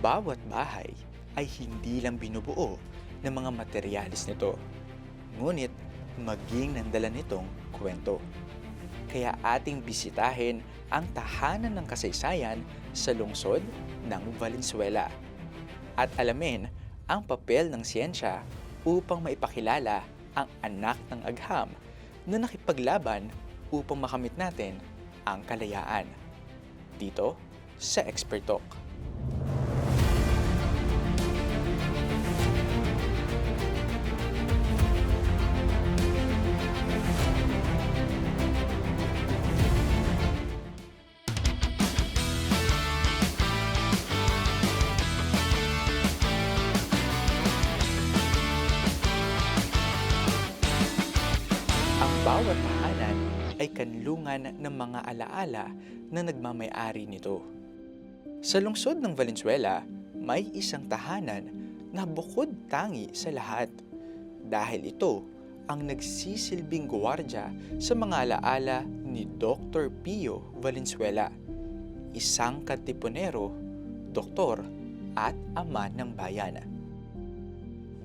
bawat bahay ay hindi lang binubuo ng mga materyales nito, ngunit maging nandala nitong kwento. Kaya ating bisitahin ang tahanan ng kasaysayan sa lungsod ng Valenzuela at alamin ang papel ng siyensya upang maipakilala ang anak ng agham na nakipaglaban upang makamit natin ang kalayaan. Dito sa Expert Talk. Ay kanlungan ng mga alaala na nagmamayari nito. Sa lungsod ng Valenzuela, may isang tahanan na bukod tangi sa lahat dahil ito ang nagsisilbing gwardiya sa mga alaala ni Dr. Pio Valenzuela, isang katipunero, doktor at ama ng bayan.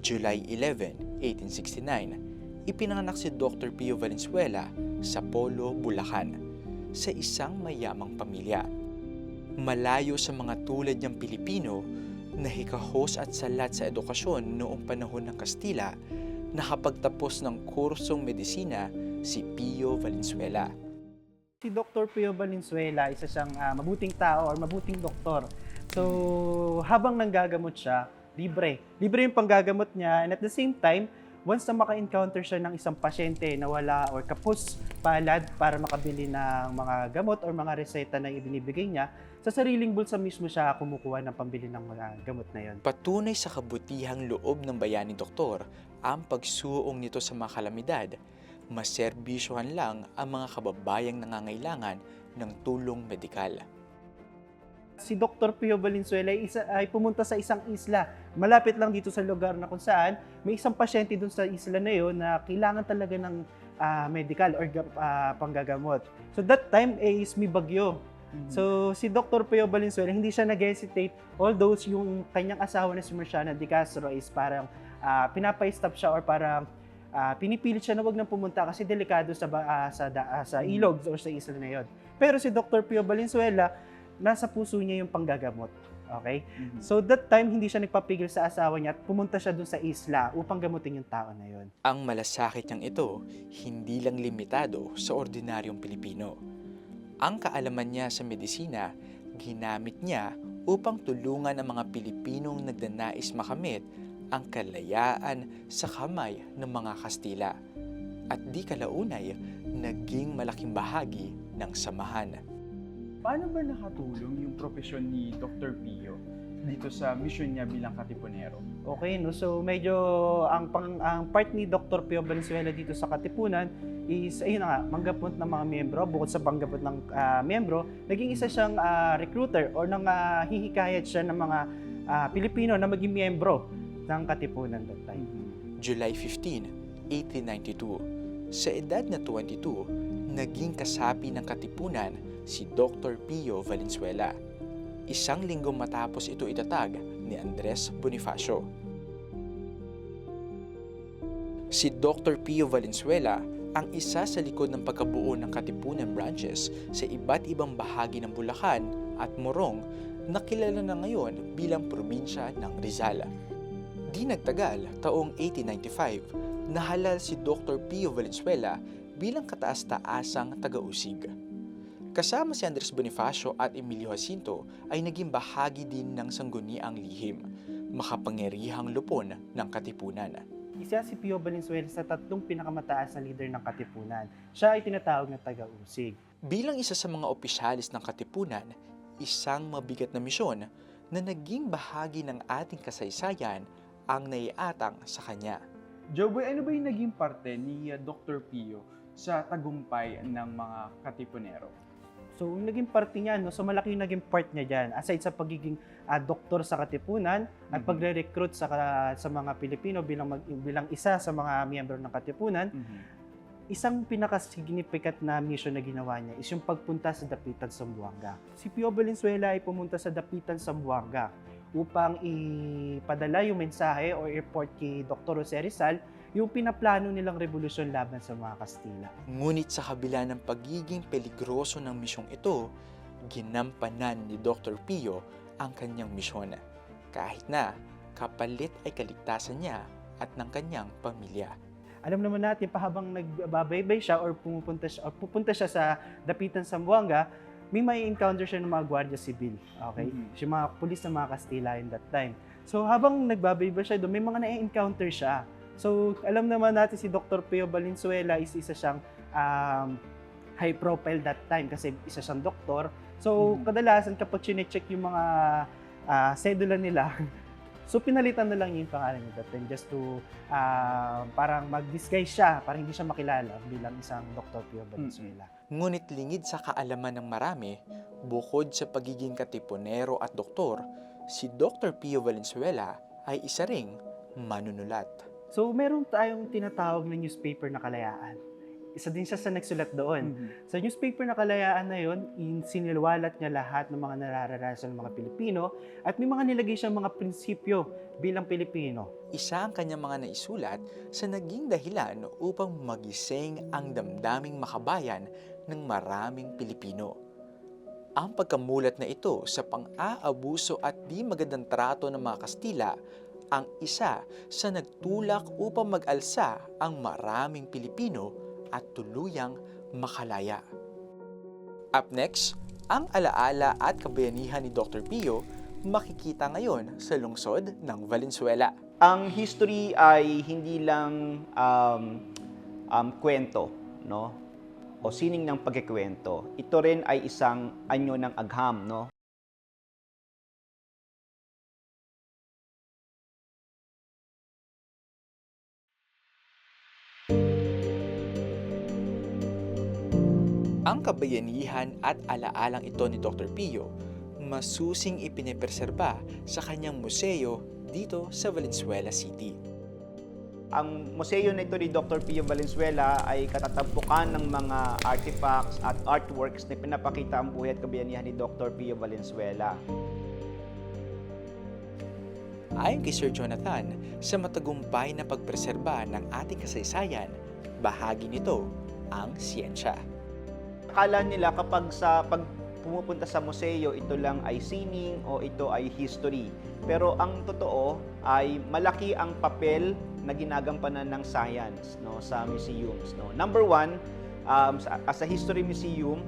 July 11, 1869, ipinanganak si Dr. Pio Valenzuela sa Polo, Bulacan, sa isang mayamang pamilya. Malayo sa mga tulad niyang Pilipino na hikahos at salat sa edukasyon noong panahon ng Kastila, nakapagtapos ng kursong medisina si Pio Valenzuela. Si Dr. Pio Valenzuela, isa siyang ah, mabuting tao or mabuting doktor. So, habang nanggagamot siya, libre. Libre yung panggagamot niya and at the same time, once na maka-encounter siya ng isang pasyente na wala or kapos palad para makabili ng mga gamot or mga reseta na ibinibigay niya, sa sariling bulsa mismo siya kumukuha ng pambili ng mga gamot na yon. Patunay sa kabutihang loob ng bayani doktor ang pagsuong nito sa mga kalamidad. Maserbisyohan lang ang mga kababayang nangangailangan ng tulong medikal. Si Dr. Pio Valenzuela ay, isa, ay pumunta sa isang isla. Malapit lang dito sa lugar na kung saan may isang pasyente dun sa isla na yon na kailangan talaga ng ah, medical or ah, panggagamot. So that time is may bagyo. So si Dr. Pio Valenzuela hindi siya nag-hesitate although yung kanyang asawa na si Marciana De Castro is parang ah, pinapa-stop siya or parang ah, pinipilit siya na wag nang pumunta kasi delikado sa ah, sa ah, sa ilog or sa isla na yon. Pero si Dr. Pio Valenzuela nasa puso niya yung panggagamot. Okay? So that time, hindi siya nagpapigil sa asawa niya at pumunta siya dun sa isla upang gamutin yung tao na yon. Ang malasakit niyang ito, hindi lang limitado sa ordinaryong Pilipino. Ang kaalaman niya sa medisina, ginamit niya upang tulungan ang mga Pilipinong nagnanais makamit ang kalayaan sa kamay ng mga Kastila. At di kalaunay, naging malaking bahagi ng samahan. Paano ba nakatulong yung profesyon ni Dr. Pio dito sa mission niya bilang katipunero? Okay, no? So medyo ang pang ang part ni Dr. Pio Valenzuela dito sa Katipunan is ayun na nga, manggapot ng mga miyembro bukod sa panggapot ng ah, miyembro, naging isa siyang ah, recruiter or nang ah, hihikayat siya ng mga ah, Pilipino na maging miyembro ng Katipunan that time. July 15, 1892. Sa edad na 22, naging kasapi ng katipunan si Dr. Pio Valenzuela. Isang linggo matapos ito itatag ni Andres Bonifacio. Si Dr. Pio Valenzuela ang isa sa likod ng pagkabuo ng Katipunan branches sa iba't ibang bahagi ng Bulacan at Morong na kilala na ngayon bilang probinsya ng Rizal. Di nagtagal, taong 1895, nahalal si Dr. Pio Valenzuela bilang kataas-taasang taga-usig. Kasama si Andres Bonifacio at Emilio Jacinto ay naging bahagi din ng sangguniang lihim, makapangyarihang lupon ng katipunan. Isa si Pio Valenzuela sa tatlong pinakamataas na leader ng Katipunan. Siya ay tinatawag na taga-usig. Bilang isa sa mga opisyalis ng katipunan, isang mabigat na misyon na naging bahagi ng ating kasaysayan ang naiatang sa kanya. Joboy, ano ba yung naging parte ni uh, Dr. Pio sa tagumpay ng mga katipunero? So, yung naging parte niya, no, so malaki yung naging part niya dyan. Aside sa pagiging ah, doktor sa Katipunan at Mhm. pagre-recruit sa, ka- sa mga Pilipino bilang, mag- bilang isa sa mga miyembro ng Katipunan, isang pinaka-significant na mission na ginawa niya is yung pagpunta sa Dapitan Zamboanga. Si Pio Valenzuela ay pumunta sa Dapitan Zamboanga upang ipadala yung mensahe o report kay Dr. Jose Rizal yung pinaplano nilang revolusyon laban sa mga Kastila. Ngunit sa kabila ng pagiging peligroso ng misyong ito, ginampanan ni Dr. Pio ang kanyang misyon. Kahit na kapalit ay kaligtasan niya at ng kanyang pamilya. Alam naman natin, pahabang nagbabaybay siya or pumupunta siya, or pupunta siya sa Dapitan Zamboanga, may may encounter siya ng mga Guardia Civil. Okay? Mhm. Yung mga pulis ng mga Kastila in that time. So habang nagbabaybay siya doon, may mga na-encounter siya. So alam naman natin si Dr. Pio Valenzuela is isa siyang um, high profile that time kasi isa siyang doktor. So Mhm. kadalasan kapag chinecheck yung mga ah, sedula nila, so pinalitan na lang yung pangalan niya that time just to ah, parang mag-disguise siya para hindi siya makilala bilang isang Dr. Pio Valenzuela. Ngunit lingid sa kaalaman ng marami, bukod sa pagiging katipunero at doktor, si Dr. Pio Valenzuela ay isa ring manunulat. So meron tayong tinatawag na newspaper na kalayaan. Isa din siya sa nagsulat doon. Mhm. Sa newspaper na kalayaan na yun, in- sinilwalat niya lahat ng mga nararanasan ng mga Pilipino at may mga nilagay siyang mga prinsipyo bilang Pilipino. Isa ang kanyang mga naisulat sa naging dahilan upang magising ang damdaming makabayan ng maraming Pilipino. Ang pagkamulat na ito sa pang-aabuso at di magandang trato ng mga Kastila ang isa sa nagtulak upang mag-alsa ang maraming Pilipino at tuluyang makalaya. Up next, ang alaala at kabayanihan ni Dr. Pio makikita ngayon sa lungsod ng Valenzuela. ang history ay hindi lang um, um, kwento, no? O sining ng pagkikwento. Ito rin ay isang anyo ng agham, no? Ang kabayanihan at alaalang ito ni Dr. Pio masusing ipinipreserba sa kanyang museo dito sa Valenzuela City. Ang museo na ito ni Dr. Pio Valenzuela ay katatampukan ng mga artifacts at artworks na pinapakita ang buhay at kabayanihan ni Dr. Pio Valenzuela. Ayon kay Sir Jonathan, sa matagumpay na pagpreserba ng ating kasaysayan, bahagi nito ang siyensya. Akala nila kapag sa pag pumupunta sa museo, ito lang ay sining o ito ay history. Pero ang totoo ay malaki ang papel na ginagampanan ng science no sa museums no. Number one, um, as a history museum,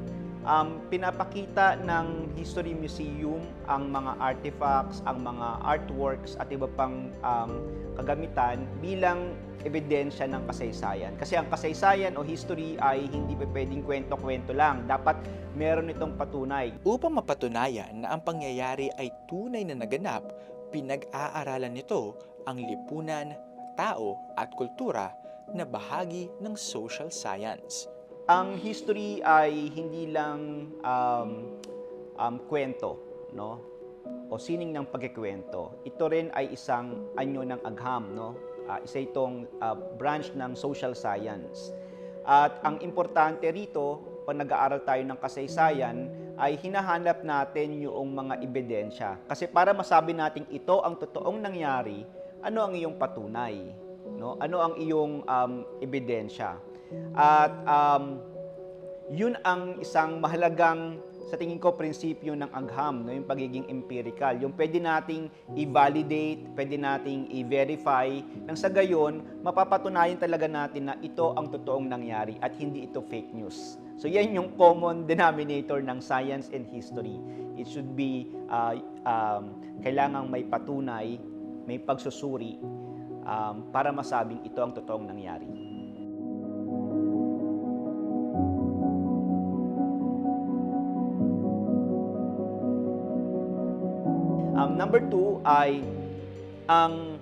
um, pinapakita ng history museum ang mga artifacts, ang mga artworks at iba pang um, kagamitan bilang ebidensya ng kasaysayan. Kasi ang kasaysayan o history ay hindi pa pwedeng kwento-kwento lang. Dapat meron itong patunay. Upang mapatunayan na ang pangyayari ay tunay na naganap, pinag-aaralan nito ang lipunan, tao at kultura na bahagi ng social science. Ang history ay hindi lang um, um, kwento, no? O sining ng pagkikwento. Ito rin ay isang anyo ng agham, no? Ah, isa itong ah, branch ng social science. At ang importante rito, pag nag-aaral tayo ng kasaysayan, ay hinahanap natin yung mga ebidensya. Kasi para masabi natin ito ang totoong nangyari, ano ang iyong patunay? No? Ano ang iyong um, ebidensya? At um, yun ang isang mahalagang sa tingin ko prinsipyo ng agham, no, yung pagiging empirical. Yung pwede nating i-validate, pwede nating i-verify, nang sa gayon, mapapatunayan talaga natin na ito ang totoong nangyari at hindi ito fake news. So yan yung common denominator ng science and history. It should be, uh, um, kailangang may patunay, may pagsusuri um, para masabing ito ang totoong nangyari. Number two ay ang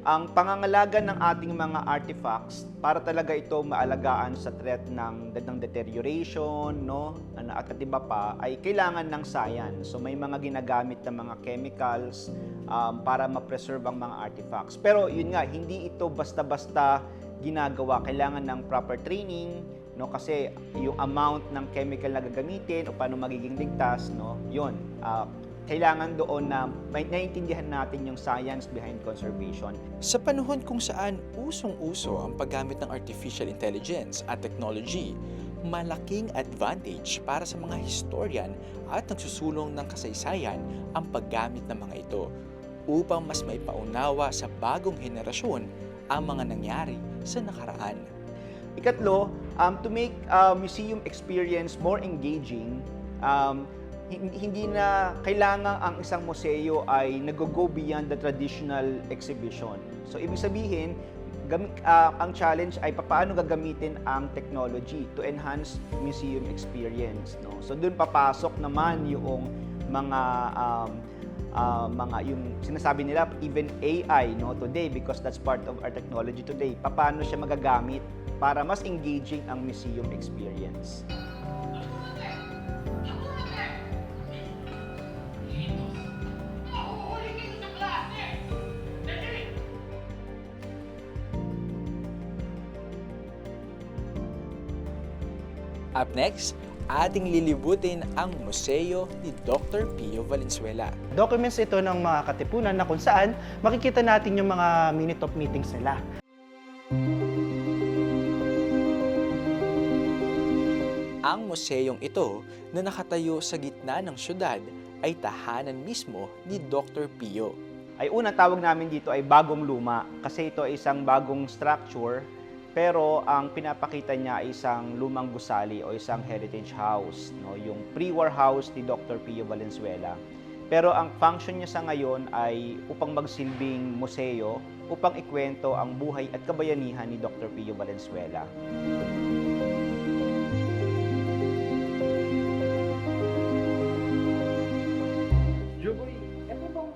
ang pangangalaga ng ating mga artifacts para talaga ito maalagaan sa threat ng, ng deterioration, no? Ano, At iba pa ay kailangan ng science. So may mga ginagamit na mga chemicals um, para ma-preserve ang mga artifacts. Pero yun nga, hindi ito basta-basta ginagawa. Kailangan ng proper training, no? Kasi yung amount ng chemical na gagamitin o paano magiging ligtas, no? Yun, ah, kailangan doon na may naiintindihan natin yung science behind conservation. Sa panahon kung saan usong-uso ang paggamit ng artificial intelligence at technology, malaking advantage para sa mga historian at nagsusulong ng kasaysayan ang paggamit ng mga ito upang mas maipaunawa sa bagong henerasyon ang mga nangyari sa nakaraan. Ikatlo, um, to make uh, museum experience more engaging, um, hindi na kailangan ang isang museo ay nag-go beyond the traditional exhibition. So, ibig sabihin, gami- ah, ang challenge ay paano gagamitin ang technology to enhance museum experience. No? So, doon papasok naman yung mga um, ah, mga yung sinasabi nila even AI no today because that's part of our technology today paano siya magagamit para mas engaging ang museum experience Up next, ating lilibutin ang museo ni Dr. Pio Valenzuela. Documents ito ng mga katipunan na kung saan makikita natin yung mga minute of meetings nila. Ang museyong ito na nakatayo sa gitna ng syudad ay tahanan mismo ni Dr. Pio. ay unang tawag namin dito ay bagong luma kasi ito ay isang bagong structure pero ang pinapakita niya ay isang lumang gusali o isang heritage house no yung pre-war house ni Dr. Pio Valenzuela pero ang function niya sa ngayon ay upang magsilbing museo upang ikwento ang buhay at kabayanihan ni Dr. Pio Valenzuela. Joboy, ito bang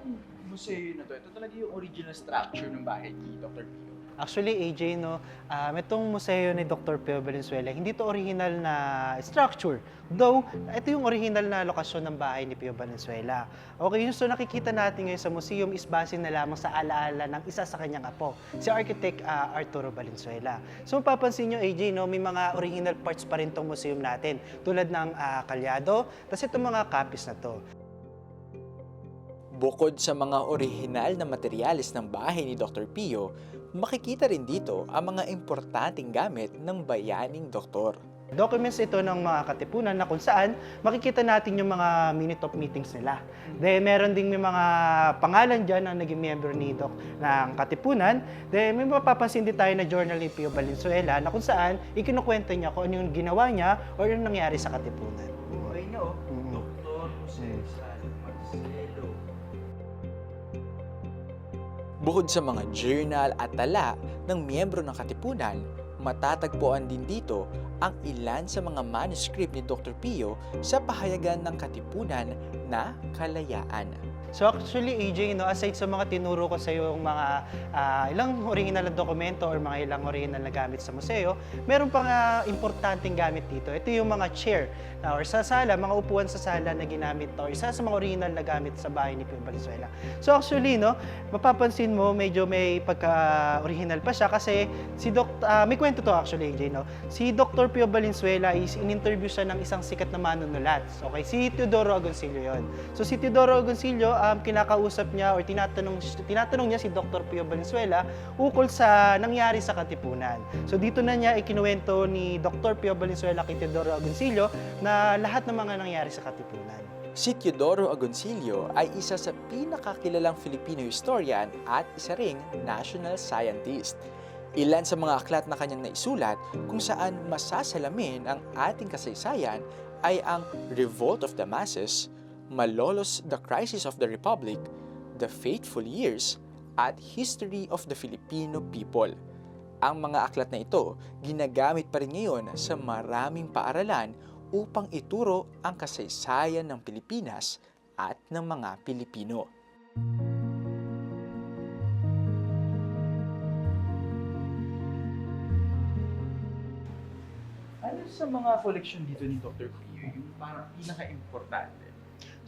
museo na to? Ito talaga yung original structure ng bahay ni Dr. Pio. Actually, AJ, no, um, itong museo ni Dr. Pio Valenzuela, hindi to original na structure. Though, ito yung original na lokasyon ng bahay ni Pio Valenzuela. Okay, yun so nakikita natin ngayon sa museum is base na lamang sa alaala ng isa sa kanyang apo, si architect ah, Arturo Valenzuela. So, mapapansin nyo, AJ, no, may mga original parts pa rin tong museum natin, tulad ng ah, kalyado, tapos itong mga copies na to. Bukod sa mga orihinal na materyales ng bahay ni Dr. Pio, makikita rin dito ang mga importanteng gamit ng bayaning doktor. Documents ito ng mga katipunan na kung saan makikita natin yung mga minute of meetings nila. Then meron ding may mga pangalan dyan na naging member ni Doc ng katipunan. Then may mapapansin din tayo na journal ni Pio Valenzuela na kung saan ikinukwento niya kung ano yung ginawa niya or yung nangyari sa katipunan. Buhay niya, oh. Dr. Jose Bukod sa mga journal at tala ng miyembro ng katipunan, matatagpuan din dito ang ilan sa mga manuscript ni Dr. Pio sa pahayagan ng katipunan na kalayaan. So actually, AJ, no, aside sa mga tinuro ko sa yung mga ah, ilang original na dokumento or mga ilang original na gamit sa museo, meron pang ah, importanteng gamit dito. Ito yung mga chair na or sa sala, mga upuan sa sala na ginamit or isa sa mga original na gamit sa bahay ni Pio Valenzuela. So actually, no, mapapansin mo medyo may pagka-original pa siya kasi si Doc, ah, may kwento to actually, AJ, no. Si Dr. Pio Valenzuela is in-interview siya ng isang sikat na manunulat. Okay, si Teodoro Agoncillo yon. So si Teodoro Agoncillo, um, kinakausap niya or tinatanong, tinatanong niya si Dr. Pio Valenzuela ukol sa nangyari sa Katipunan. So dito na niya ikinuwento ni Dr. Pio Valenzuela kay Teodoro Agoncillo na lahat ng mga nangyari sa Katipunan. Si Teodoro Agoncillo ay isa sa pinakakilalang Filipino historian at isa ring national scientist. Ilan sa mga aklat na kanyang naisulat kung saan masasalamin ang ating kasaysayan ay ang Revolt of the Masses, Malolos the Crisis of the Republic, The Faithful Years, at History of the Filipino People. Ang mga aklat na ito ginagamit pa rin ngayon sa maraming paaralan upang ituro ang kasaysayan ng Pilipinas at ng mga Pilipino. Ano sa mga collection dito ni Dr. Pio yung parang pinaka-importante?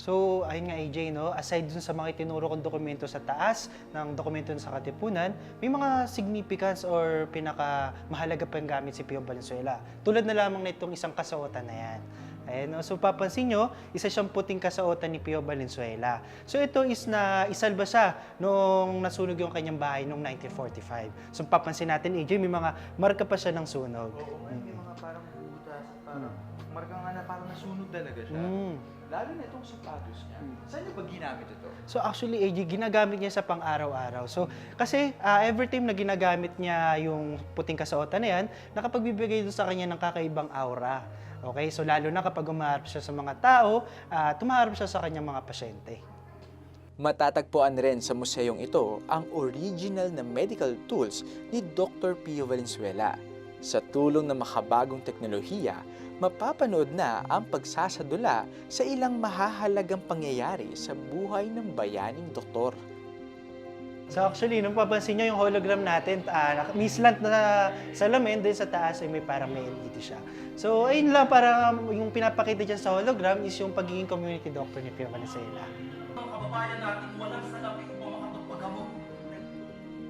So, ayun nga AJ, no? aside dun sa mga itinuro kong dokumento sa taas ng dokumento sa Katipunan, may mga significance or pinaka mahalaga pang gamit si Pio Valenzuela. Tulad na lamang na itong isang kasawatan na yan. Ayan, no? so papansin nyo, isa siyang puting kasuotan ni Pio Valenzuela. So ito is na isalba siya noong nasunog yung kanyang bahay noong 1945. So papansin natin, AJ, may mga marka pa siya ng sunog. Oo, may mga parang butas, parang marka nga na parang nasunog talaga siya. Mm. Lalo na itong sapatos niya. Saan niya ba ginamit ito? So actually, AJ, ginagamit niya sa pang-araw-araw. So kasi ah, every time na ginagamit niya yung puting kasuotan na yan, nakapagbibigay doon sa kanya ng kakaibang aura. Okay, so lalo na kapag umaharap siya sa mga tao, ah, tumaharap siya sa kanyang mga pasyente. Matatagpuan rin sa museyong ito ang original na medical tools ni Dr. Pio Valenzuela. Sa tulong ng makabagong teknolohiya, mapapanood na ang pagsasadula sa ilang mahahalagang pangyayari sa buhay ng bayaning doktor. So actually, nung papansin nyo yung hologram natin, ah, may slant na salamin, din sa taas ay may parang may LED siya. So ayun lang, para yung pinapakita dyan sa hologram is yung pagiging community doctor ni Pio Valenzuela.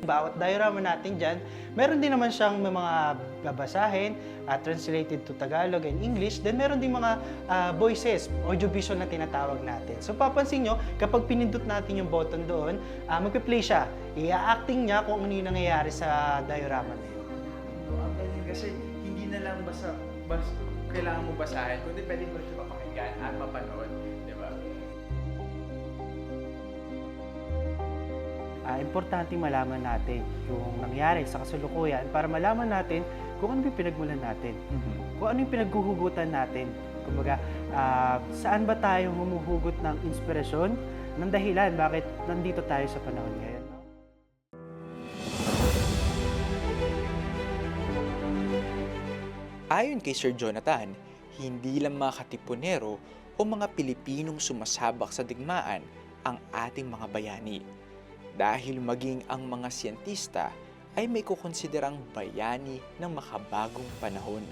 Bawat diorama natin dyan, meron din naman siyang mga babasahin, ah, translated to Tagalog and English, then meron din mga ah, voices, audiovisual na tinatawag natin. So papansin nyo, kapag pinindot natin yung button doon, uh, magpe-play siya. I-acting niya kung ano yung nangyayari sa diorama na yun. Kasi hindi na lang basta, basta kailangan mo basahin, kundi pwede mo siya mapakinggan at mapanood, Ah, importante malaman natin yung nangyari sa kasulukuyan para malaman natin kung ano yung pinagmulan natin. Kung ano yung pinaghuhugutan natin. Kumbaga, ah, saan ba tayo humuhugot ng inspirasyon, ng dahilan bakit nandito tayo sa panahon ngayon. Ayon kay Sir Jonathan, hindi lang mga katipunero o mga Pilipinong sumasabak sa digmaan ang ating mga bayani. Dahil maging ang mga siyentista ay may kukonsiderang bayani ng makabagong panahon.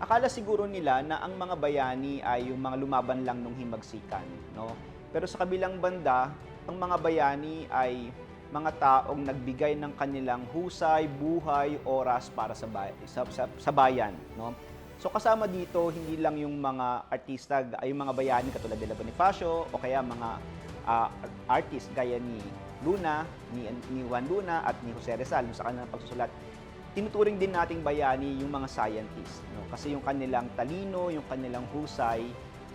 Akala siguro nila na ang mga bayani ay yung mga lumaban lang nung himagsikan, no? Pero sa kabilang banda, ang mga bayani ay mga taong nagbigay ng kanilang husay, buhay, oras para sa, bay- sa, sa, sa bayan, no? So kasama dito hindi lang yung mga artista, ay yung mga bayani katulad nila Bonifacio o kaya mga ah, artist gaya ni Luna, ni, ni Juan Luna at ni Jose Rizal sa kanilang pagsusulat tinuturing din nating bayani yung mga scientists. No? Kasi yung kanilang talino, yung kanilang husay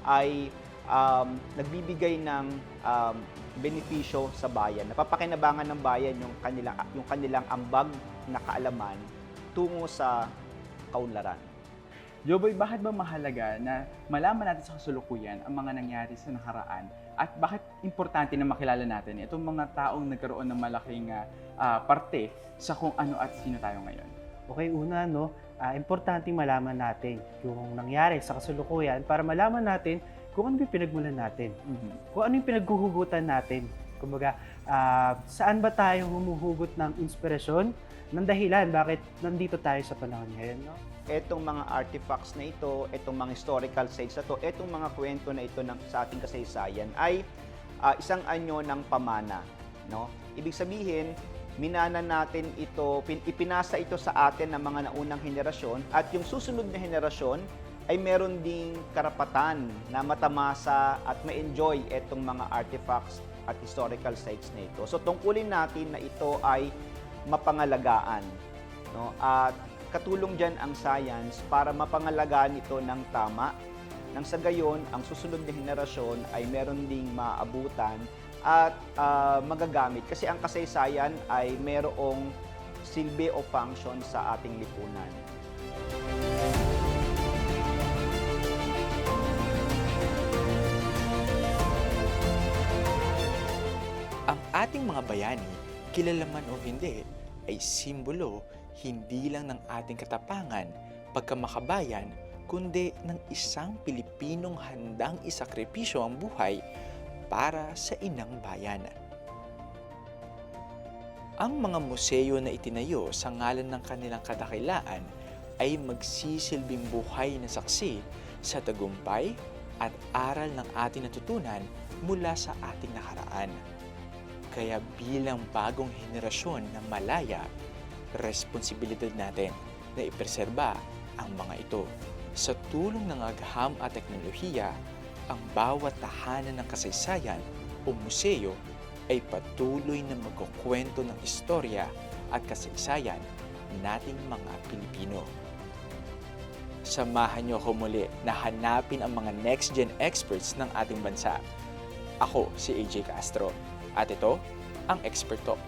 ay um, nagbibigay ng um, benepisyo sa bayan. Napapakinabangan ng bayan yung kanilang, yung kanilang ambag na kaalaman tungo sa kaunlaran. Joboy, bakit ba mahalaga na malaman natin sa kasulukuyan ang mga nangyari sa nakaraan at bakit importante na makilala natin itong mga taong nagkaroon ng malaking ah, ah, parte sa kung ano at sino tayo ngayon? Okay, una, no, ah, importante malaman natin yung nangyari sa kasulukuyan para malaman natin kung ano yung pinagmulan natin. kung ano yung pinaghuhugutan natin. Kumbaga, ah, saan ba tayo humuhugot ng inspirasyon, ng dahilan bakit nandito tayo sa panahon ngayon, no? Etong mga artifacts na ito, etong mga historical sites na to, etong mga kwento na ito ng, sa ating kasaysayan ay ah, isang anyo ng pamana. No? Ibig sabihin, minana natin ito, pin, ipinasa ito sa atin ng mga naunang henerasyon at yung susunod na henerasyon ay meron ding karapatan na matamasa at ma-enjoy etong mga artifacts at historical sites na ito. So tungkulin natin na ito ay mapangalagaan. No? At katulong dyan ang science para mapangalagaan ito ng tama. Nang sa gayon, ang susunod na henerasyon ay meron ding maabutan at ah, magagamit. Kasi ang kasaysayan ay merong silbi o function sa ating lipunan. Ang ating mga bayani, kilala man o hindi, ay simbolo hindi lang ng ating katapangan, pagkamakabayan, kundi ng isang Pilipinong handang isakripisyo ang buhay para sa inang bayan. Ang mga museo na itinayo sa ngalan ng kanilang kadakilaan ay magsisilbing buhay na saksi sa tagumpay at aral ng ating natutunan mula sa ating nakaraan. Kaya bilang bagong henerasyon na malaya, responsibilidad natin na ipreserba ang mga ito. Sa tulong ng agham at teknolohiya, ang bawat tahanan ng kasaysayan o museo ay patuloy na magkukwento ng istorya at kasaysayan nating mga Pilipino. Samahan niyo ako muli na hanapin ang mga next-gen experts ng ating bansa. Ako si AJ Castro at ito ang Expert Talk.